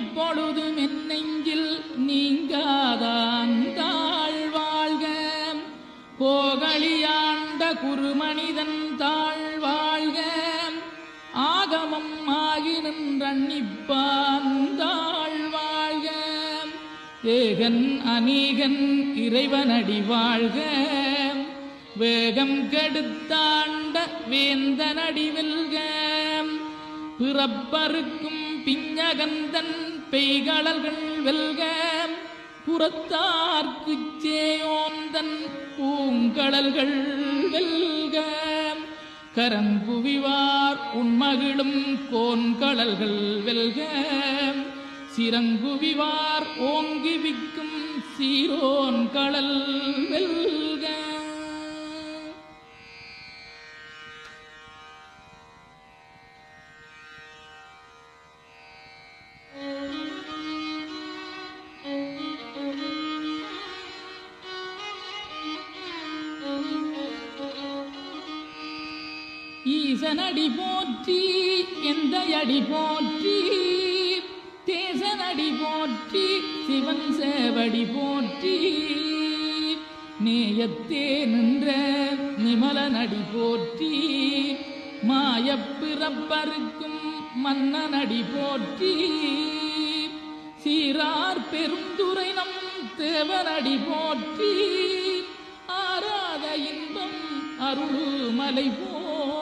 இப்பொழுதும் என் நெஞ்சில் நீங்காதான் தாழ்வாழ்க. கோகலியாண்ட குருமனிதன் தாழ்வாழ்க. ஆகமம் ஆகி நின்றன்னிப்பான் தாழ்வாழ்க. ஏகன் அநீகன் இறைவனடி வாழ்க. வேகம் கெடுத்தாண்ட வேந்தனடி வெல்க. பிறப்பருக்கும் பிஞ்சகந்தன் பெய்களல்கள் வெல்க புறத்தார்க்கு சேயோந்தன் பூங்கடல்கள் வெல்க. கரங்குவிவார் உண்மகிழும் கோன்கடல்கள் வெல்க சிறங்குவிவார் ஓங்கி விக்கும் சீரோன் கடல் வெல்க. ஈசனடி போற்றி எந்த அடி போற்றி தேசனடி போற்றி சிவன் சேவடி போற்றி. நேயத்தே நின்ற நிமலனடி போற்றி மாயப்பிறப்பருக்கும் மன்னனடி போற்றி. சீரார் பெருந்துரை நம் தேவனடி போற்றி ஆராத இன்பம் அருள் மலை போ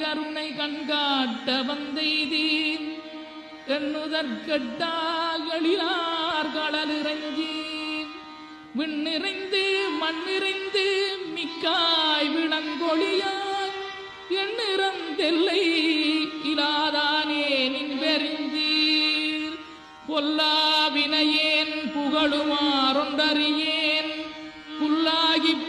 கருணை கண்காட்ட வந்தெய்தீன் எண்ணுதற்கட்டாகளிலார் கடலிறங்கி. விண்ணிறைந்து மண்ணிறைந்து மிக்காய் விளங்கொழியான் எண்ணிறந்தெல்லை இலாதானே நின் வெறிந்தீர் பொல்லாவினையேன் புகழுமாறொன்றறியேன். புல்லாகிப்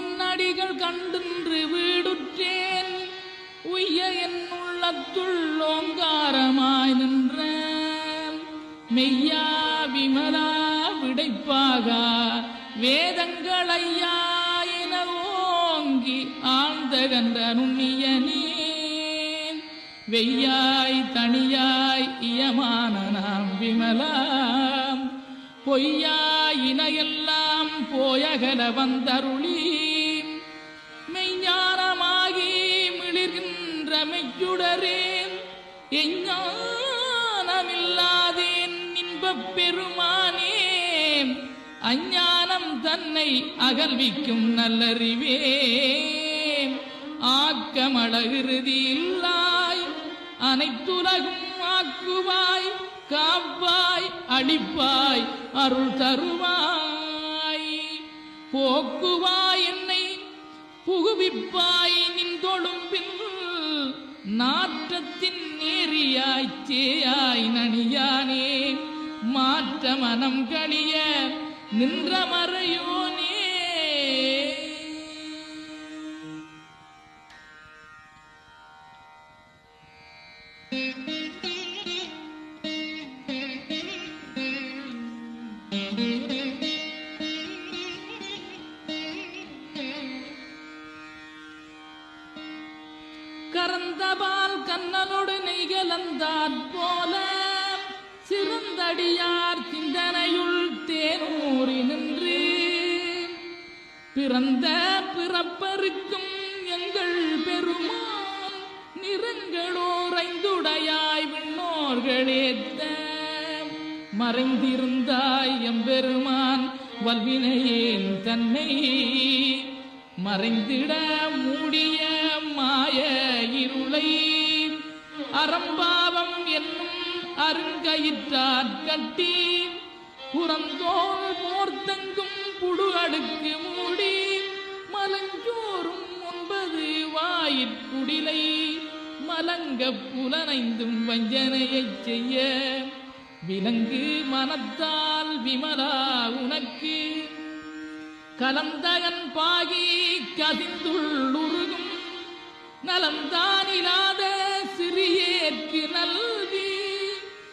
உன் பொன்னடிகள் கண்டின்று வீடுற்றேன். உய்ய என் உள்ளத்துள் ஓங்காரமாய் நின்ற மெய்யா விமலா விடைப்பாக வேதங்கள் ஐயா என ஓங்கி ஆழ்ந்த கன்ற நுண்ணியனே வெய்யாய் தனியாய் இயமான நாம் விமலாம். பொய்யாய் இணையெல்லாம் போயகல வந்தருளீ மலரேன் எஞ்ஞானமில்லாதேன் இன்பப் பெருமானே அஞ்ஞானம் தன்னை அகல்விக்கும் நல்லறிவே. ஆக்கமழகிருதி இல்லாய் அனைத்துலகும் ஆக்குவாய் காப்பாய் அடிப்பாய் அருள் தருவாய். போக்குவாய் என்னை புகுவிப்பாய் நின் தொழும்பின் நாற்றத்தின் நேரியாய் சேயாய் நனியானே மாற்ற மனம் கழிய நின்ற மறையோனே. சுடலோடு நெய்கலந்தாற் போல. சிறந்தடியார் சிந்தனையுள் தேனூறி நின்று. பிறந்த பிறப்பருக்கும் எங்கள் பெருமான் நிறங்களோரைந்துடையாய் விண்ணோர்களேத்த. மறைந்திருந்தாய் எம்பெருமான் வல்வினையேன் தன்னை. மறைந்திட மூடிய மாய இருளை. அறம்பாவம் என்னும் அருங்கயிற்றார் கட்டி. புறந்தோல் போர்த்தங்கும் புழு அடுக்கு மூடி. மலஞ்சோறும் ஒன்பது வாயிற்குடிலை மலங்க புலனைந்தும் வஞ்சனையைச் செய்ய. விலங்கு மனத்தால் விமலா உனக்கு. கலந்தகன் பாகி கதிந்துள்ளுருகும் நலந்தானிலாத சிறியேற்கு நல்வி.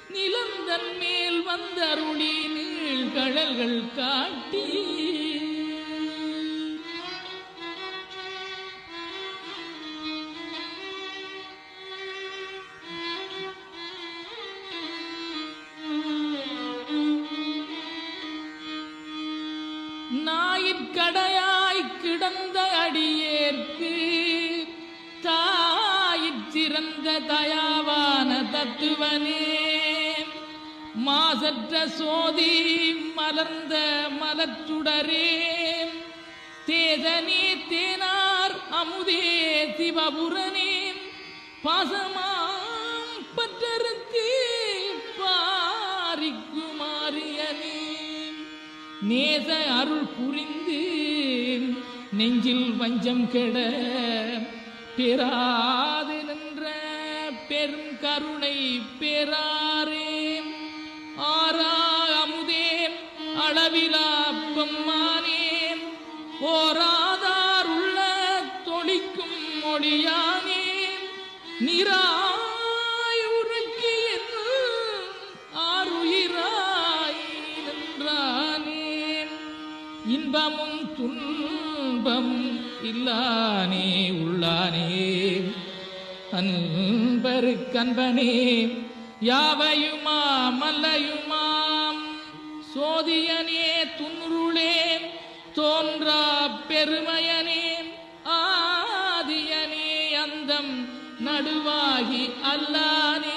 நிலந்தன் மேல் வந்தருளி நீழ்கழல்கள் காட்டி. தயாவான தத்துவனே. மாசற்ற சோதி மலர்ந்த மலச்சுடரே தேதனே தேனார் அமுதே சிவபுரனே பாசமாம் பற்றருக்கு பாரிக்குமாரியனே. நேச அருள் புரிந்து நெஞ்சில் வஞ்சம் கெட பெறாது கருணை பெறாரே ஆரா அமுதே அளவிலா பெம்மானே. ஓராதார் உள்ள தொழிக்கும் மொழியானே. நிராய் ஆறுயிராய் நின்றானே. இன்பமும் துன்பம் இல்லானே உள்ளானே. அன்பரு கண்பனே யாவையுமா மல்லையுமாம் சோதியனே துன்ருளே தோன்றா பெருமையனே ஆதியனே அந்தம் நடுவாகி அல்லானே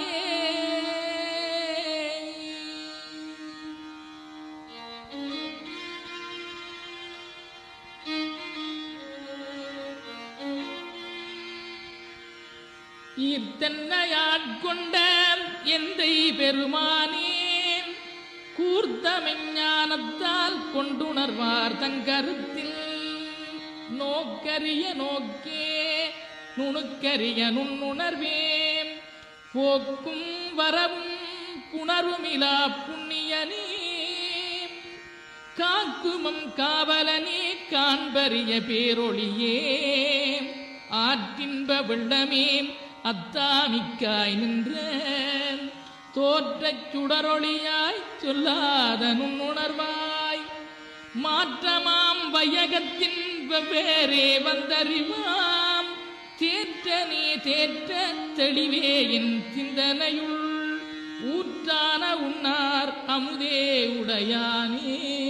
ஈர்த்தன்னையாட்கொண்ட எந்தை பெருமானே கூர்த்த கொண்டுணர்வார் தங்கருத்தில் நோக்கரிய நோக்கே நுணுக்கரிய நுண்ணுணர்வே போக்கும் வரவும் புணருமிலா புண்ணியனே. காக்குமம் காவலனே காண்பறிய பேரொழியே. ஆற்றின்ப வெள்ளமே அத்தாமிக்காய் நின்ற தோற்றச் சுடரொளியாய் சொல்லாத நுண்ணுணர்வாய். மாற்றமாம் வையகத்தின் வெவ்வேறே வந்தறிவாம். தேற்ற நீ தேற்ற தெளிவே என் சிந்தனையுள். ஊற்றான உன்னார் அமுதே உடையானே.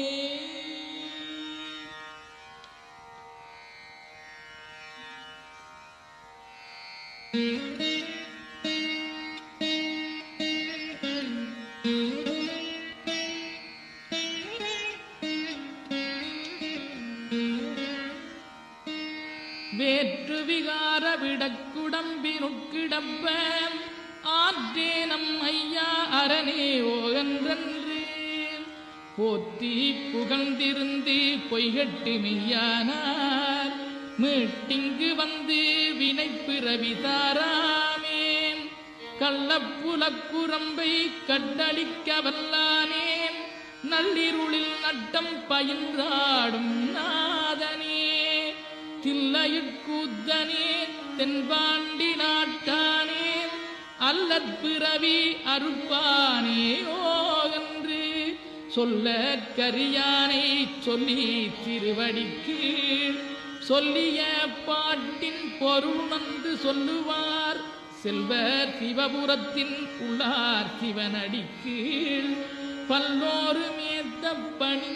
வேற்று விகார விடக்குடம்பினுட்கிடப்ப ஆற்றே நம் ஐயா அரணே ஓகன்றன்று. போத்தி புகழ்ந்திருந்து பொய்கட்டு மெய்யானார். மீட்டிங்கு வந்து வினை பிறவி தாராமே கள்ளப்புலக்குரம்பை கட்டளிக்க வல்லானேன் நள்ளிருளில் நட்டம் பயின்றாடும் நாதனே. தில்லையிற்கூத்தனே தென்பாண்டி நாட்டானே. அல்லற் பிறவி அறுப்பானே ஓகன்று. சொல்ல கரியானை சொல்லி திருவடிக்கு சொல்லிய பாட்டின் பொருள் வந்து சொல்லுவார். செல்வர் சிவபுரத்தின் உள்ளார் சிவனடி கீழ் பல்லோரு மேத்த பணி